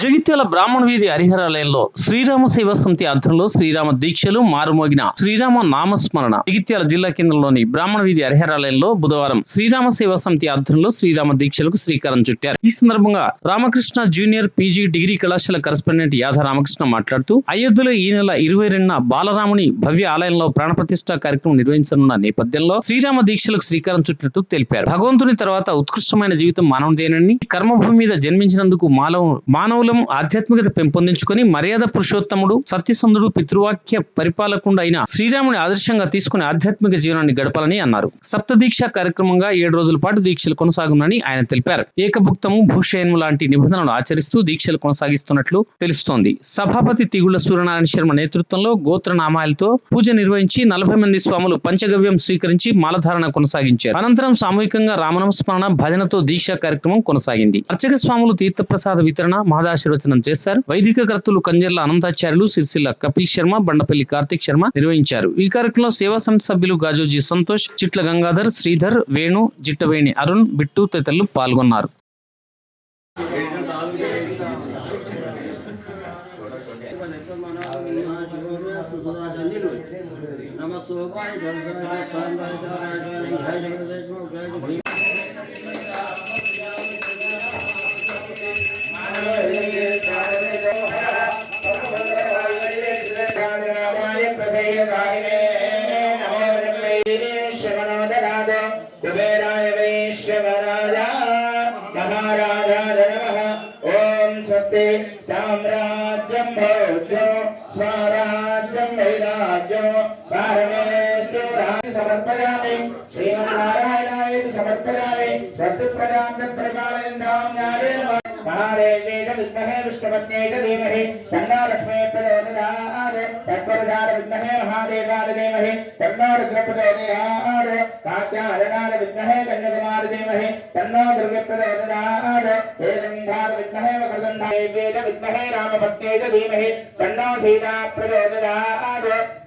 జగిత్యాల బ్రాహ్మణ వీధి హరిహరాలయంలో శ్రీరామ సేవా సమితి ఆధ్వర్యంలో శ్రీరామ దీక్షలు మారుమోగిన శ్రీరామ నామస్మరణ. జగిత్యాల జిల్లా కేంద్రంలోని బ్రాహ్మణ వీధి హరిహరాలయంలో బుధవారం శ్రీరామ సేవా సమితి ఆధ్వర్యంలో శ్రీరామ దీక్షలకు శ్రీకారం చుట్టారు. ఈ సందర్భంగా రామకృష్ణ జూనియర్ పీజీ డిగ్రీ కళాశాల కరెస్పాండెంట్ యాధ రామకృష్ణ మాట్లాడుతూ అయోధ్యలో ఈ నెల ఇరవై రెండున బాలరాముని భవ్య ఆలయంలో ప్రాణప్రతిష్ఠ కార్యక్రమం నిర్వహించనున్న నేపథ్యంలో శ్రీరామ దీక్షలకు శ్రీకారం చుట్టినట్టు తెలిపారు. భగవంతుని తర్వాత ఉత్కృష్టమైన జీవితం మానవుదేనని కర్మభూమి మీద జన్మించినందుకు మానవ మానవ ఆధ్యాత్మికత పెంపొందించుకొని మర్యాద పురుషోత్తముడు సత్యసంధుడు పితృవాక్య పరిపాలకుండా అయిన శ్రీరాముని ఆదర్శంగా తీసుకుని ఆధ్యాత్మిక జీవనాన్ని గడపాలని అన్నారు. సప్త దీక్ష కార్యక్రమంగా ఏడు రోజుల పాటు దీక్షలు కొనసాగునని ఆయన తెలిపారు. ఏకభుక్తము భూషయనము లాంటి నిబంధనలు ఆచరిస్తూ దీక్షలు కొనసాగిస్తున్నట్లు తెలుస్తోంది. సభాపతి తిగుళ్ళ సూర్యనారాయణ శర్మ నేతృత్వంలో గోత్ర నామాలతో పూజ నిర్వహించి నలభై మంది స్వాములు పంచగవ్యం స్వీకరించి మాలధారణ కొనసాగించారు. అనంతరం సామూహికంగా రామనమస్మరణ భజనతో దీక్షా కార్యక్రమం కొనసాగింది. అర్చక స్వాములు తీర్థప్రసాద వితరణ మహదాశీర్వచనం చేశారు. వైదిక కర్తలు కంజర్ల అనంతాచార్యులు సిరిసిల్ల కపిల్ శర్మ బండపల్లి కార్తిక్ శర్మ నిర్వహించారు. ఈ కార్యక్రమంలో సేవా సమితి సభ్యులు గాజోజీ సంతోష్ చిట్ల గంగాధర్ శ్రీధర్ వేణు జిట్టవేణి అరుణ్ బిట్టు తదితరులు పాల్గొన్నారు. నమ సోపాయ अस्ति साम्राज्यं भौज्यो स्वराज्यं वैराज्यो पारमेश्वराय समर्पयामि श्रीमन्नारायणाय समर्पयामि स्वस्ति प्रजाम्य प्रकारेण महादेव्ये च विद्महे विष्णुपत्न्यै च धीमहि तन्नो लक्ष्मी प्रचोदयात् तत्परदार विद्महे महादेवाय धीमहि तन्नो रुद्र प्रचोदयात् कात्यायनाय विद्महे कन्याकुमार धीमहि तन्नो दुर्गे प्रचोदयात् हेलन्धार विद्महे मकरदण्डाय च विद्महे रामपत्न्यै च धीमहि तन्नो सीता प्रचोदयात्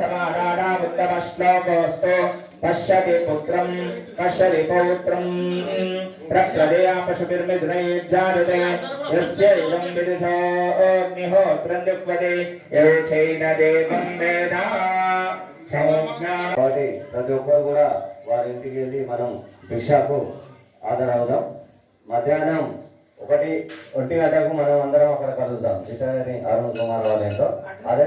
समानानामुत्तमश्लोकोऽस्तु पश्यति पुत्रं पश्यति पौत्रं प्रप्रजया पशुभिर्मिथुनैर्जायते यस्यैवं विदुषो अग्निहोत्रं दुःखते यौचैन देवं वेदा संज्ञा కాబట్టి ప్రతి ఒక్కరు కూడా వారి ఇంటికి వెళ్ళి మనం భిక్షకు హాజరవుదాం మధ్యాహ్నం ఒకటి ఒంటి గంటకు మనం అందరం అక్కడ కలుద్దాం చిత్తని అరుణ్ కుమార్ వాళ్ళతో అదే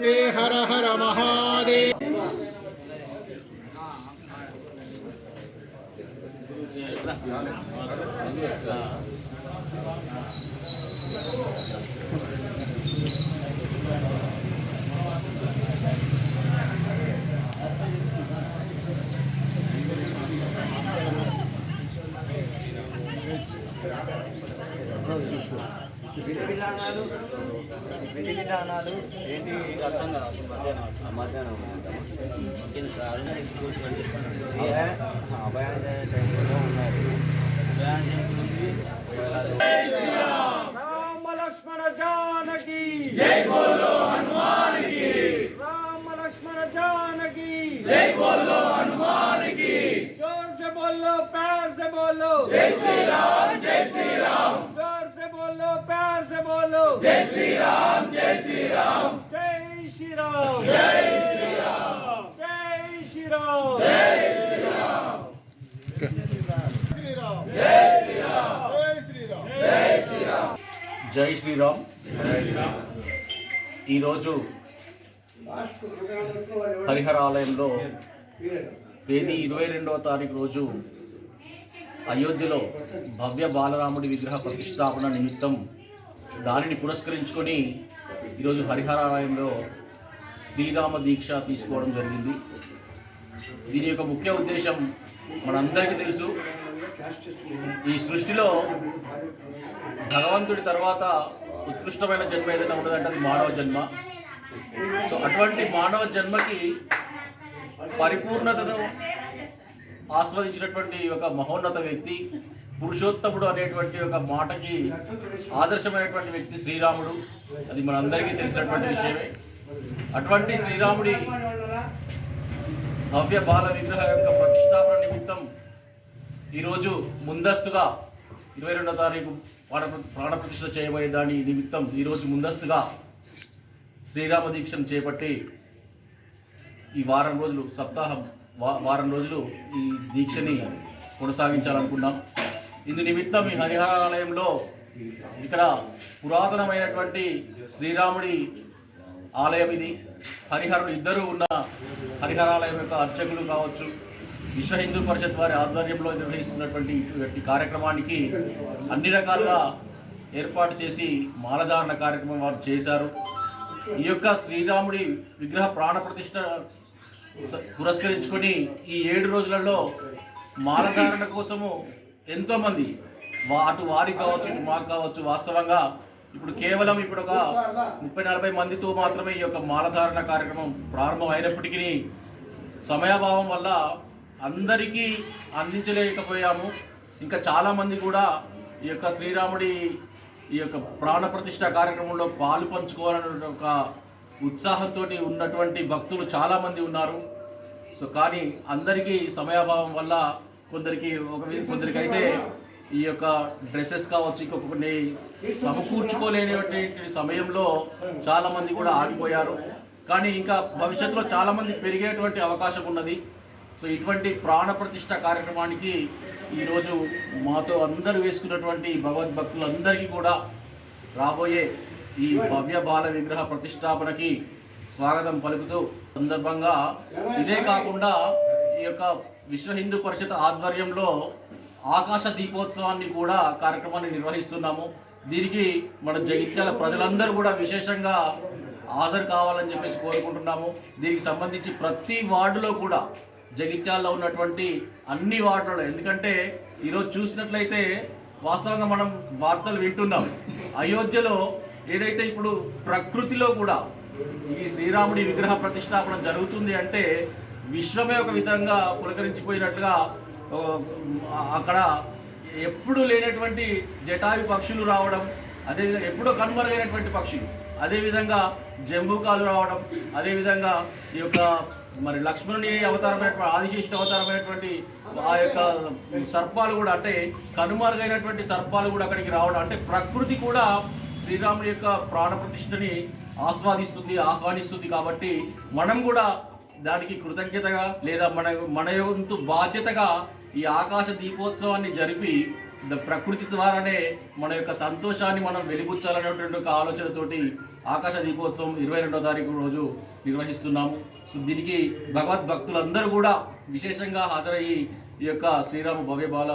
రామ హర హర మహాదేవ. విధి విధానాలు విధి విధానాలు సరిగ్గా అర్థం కాదు మధ్యాహ్నం మధ్యాహ్నం ఓకేంది సార్ అరుణాచల్ స్కూల్ కనిపిస్తున్నాడు అభయాన్ని టైంలో ఉన్నారు రామ లక్ష్మణ జానకి జై బోలో హనుమాన్కి రామ లక్ష్మణ జానకి జై బోలో హనుమాన్కి జోర్ సే బోలో ప్యార్ సే బోలో జై శ్రీ రామ్ జై శ్రీ రామ్ జోర్ సే బోలో ప్యార్ సే బోలో జై శ్రీ రామ్ జై శ్రీ రామ్ జై శ్రీరామ్ జై శ్రీరామ్ శ్రీరామ్ జై శ్రీరామ్ జై శ్రీరామ్ జై శ్రీరామ్ ఈరోజు హరిహర ఆలయంలో తేదీ ఇరవై రెండవ తారీఖు రోజు అయోధ్యలో భవ్య బాలరాముడి విగ్రహ ప్రతిష్టాపన నిమిత్తం దానిని పురస్కరించుకొని ఈరోజు హరిహర ఆలయంలో శ్రీరామ దీక్ష తీసుకోవడం జరిగింది. దీని యొక్క ముఖ్య ఉద్దేశం మనందరికీ తెలుసు. ఈ సృష్టిలో భగవంతుడి తర్వాత ఉత్కృష్టమైన జన్మ ఏదైనా ఉన్నదంటే అది మానవ జన్మ. సో అటువంటి మానవ జన్మకి పరిపూర్ణతను ఆస్వాదించినటువంటి ఒక మహోన్నత వ్యక్తి పురుషోత్తముడు అనేటువంటి ఒక మాటకి ఆదర్శమైనటువంటి వ్యక్తి శ్రీరాముడు. అది మనందరికీ తెలిసినటువంటి విషయమే. అటువంటి శ్రీరాముడి భవ్య బాల విగ్రహ యొక్క ప్రతిష్టాపన నిమిత్తం ఈరోజు ముందస్తుగా ఇరవై రెండో తారీఖు ప్రాణ ప్రాణప్రతిష్ఠ చేయబడే దాని నిమిత్తం ఈరోజు ముందస్తుగా శ్రీరామ దీక్షను చేపట్టి ఈ వారం రోజులు సప్తాహం వా వారం రోజులు ఈ దీక్షని కొనసాగించాలనుకున్నాం. ఇందు నిమిత్తం ఈ హరిహరాలయంలో ఇక్కడ పురాతనమైనటువంటి శ్రీరాముడి ఆలయం ఇది. హరిహరుడు ఇద్దరు ఉన్న హరిహరాలయం యొక్క అర్చకులు కావచ్చు. విశ్వ హిందూ పరిషత్ వారి ఆధ్వర్యంలో నిర్వహిస్తున్నటువంటి కార్యక్రమానికి అన్ని రకాలుగా ఏర్పాటు చేసి మాలధారణ కార్యక్రమం వారు చేశారు. ఈ యొక్క శ్రీరాముడి విగ్రహ ప్రాణ ప్రతిష్ట పురస్కరించుకొని ఈ ఏడు రోజులలో మాలధారణ కోసము ఎంతోమంది అటు వారికి కావచ్చు ఇటు మాకు కావచ్చు వాస్తవంగా ఇప్పుడు కేవలం ఇప్పుడు ఒక ముప్పై నలభై మందితో మాత్రమే ఈ యొక్క మాలధారణ కార్యక్రమం ప్రారంభం అయినప్పటికీ సమయాభావం వల్ల అందరికీ అందించలేకపోయాము. ఇంకా చాలామంది కూడా ఈ యొక్క శ్రీరాముడి ఈ యొక్క ప్రాణప్రతిష్ఠ కార్యక్రమంలో పాలు పంచుకోవాలనే ఒక ఉత్సాహంతో ఉన్నటువంటి భక్తులు చాలామంది ఉన్నారు. సో కానీ అందరికీ సమయాభావం వల్ల కొందరికి ఒక కొందరికైతే ఈ యొక్క డ్రెస్సెస్ కావచ్చు ఇంకొక కొన్ని సమకూర్చుకోలేనటువంటి సమయంలో చాలామంది కూడా ఆగిపోయారు. కానీ ఇంకా భవిష్యత్తులో చాలామంది పెరిగేటువంటి అవకాశం ఉన్నది. సో ఇటువంటి ప్రాణప్రతిష్ఠ కార్యక్రమానికి ఈరోజు మాతో అందరూ వేసుకున్నటువంటి భగవద్భక్తులందరికీ కూడా రాబోయే ఈ భవ్య బాల విగ్రహ ప్రతిష్టాపనకి స్వాగతం పలుకుతూ సందర్భంగా ఇదే కాకుండా ఈ యొక్క విశ్వ హిందూ పరిషత్ ఆధ్వర్యంలో ఆకాశ దీపోత్సవాన్ని కూడా కార్యక్రమాన్ని నిర్వహిస్తున్నాము. దీనికి మన జగిత్యాల ప్రజలందరూ కూడా విశేషంగా హాజరు కావాలని చెప్పేసి కోరుకుంటున్నాము. దీనికి సంబంధించి ప్రతి వార్డులో కూడా జగిత్యాల్లో ఉన్నటువంటి అన్ని వార్డులలో ఎందుకంటే ఈరోజు చూసినట్లయితే వాస్తవంగా మనం వార్తలు వింటున్నాం. అయోధ్యలో ఏదైతే ఇప్పుడు ప్రకృతిలో కూడా ఈ శ్రీరాముడి విగ్రహ ప్రతిష్టాపన జరుగుతుంది అంటే విశ్వమే ఒక విధంగా పులకరించిపోయినట్లుగా అక్కడ ఎప్పుడు లేనటువంటి జటాయు పక్షులు రావడం అదేవిధంగా ఎప్పుడో కనుమరుగైనటువంటి పక్షులు. అదేవిధంగా జంబూకాలు రావడం అదేవిధంగా ఈ యొక్క మరి లక్ష్మణుని అవతారమైనటువంటి ఆదిశేషుని అవతారమైనటువంటి ఆ యొక్క సర్పాలు కూడా అంటే కనుమరుగైనటువంటి సర్పాలు కూడా అక్కడికి రావడం అంటే ప్రకృతి కూడా శ్రీరాముడి యొక్క ప్రాణప్రతిష్టని ఆస్వాదిస్తుంది ఆహ్వానిస్తుంది కాబట్టి మనం కూడా దానికి కృతజ్ఞతగా లేదా మన మన వంతు బాధ్యతగా ఈ ఆకాశ దీపోత్సవాన్ని జరిపి ద ప్రకృతి ద్వారానే మన యొక్క సంతోషాన్ని మనం వెలిబుచ్చాలనేటువంటి ఒక ఆలోచనతోటి ఆకాశ దీపోత్సవం ఇరవై రెండో తారీఖు రోజు నిర్వహిస్తున్నాము. సో దీనికి భగవద్ భక్తులందరూ కూడా విశేషంగా హాజరయ్యి ఈ యొక్క శ్రీరామ భవ్య బాల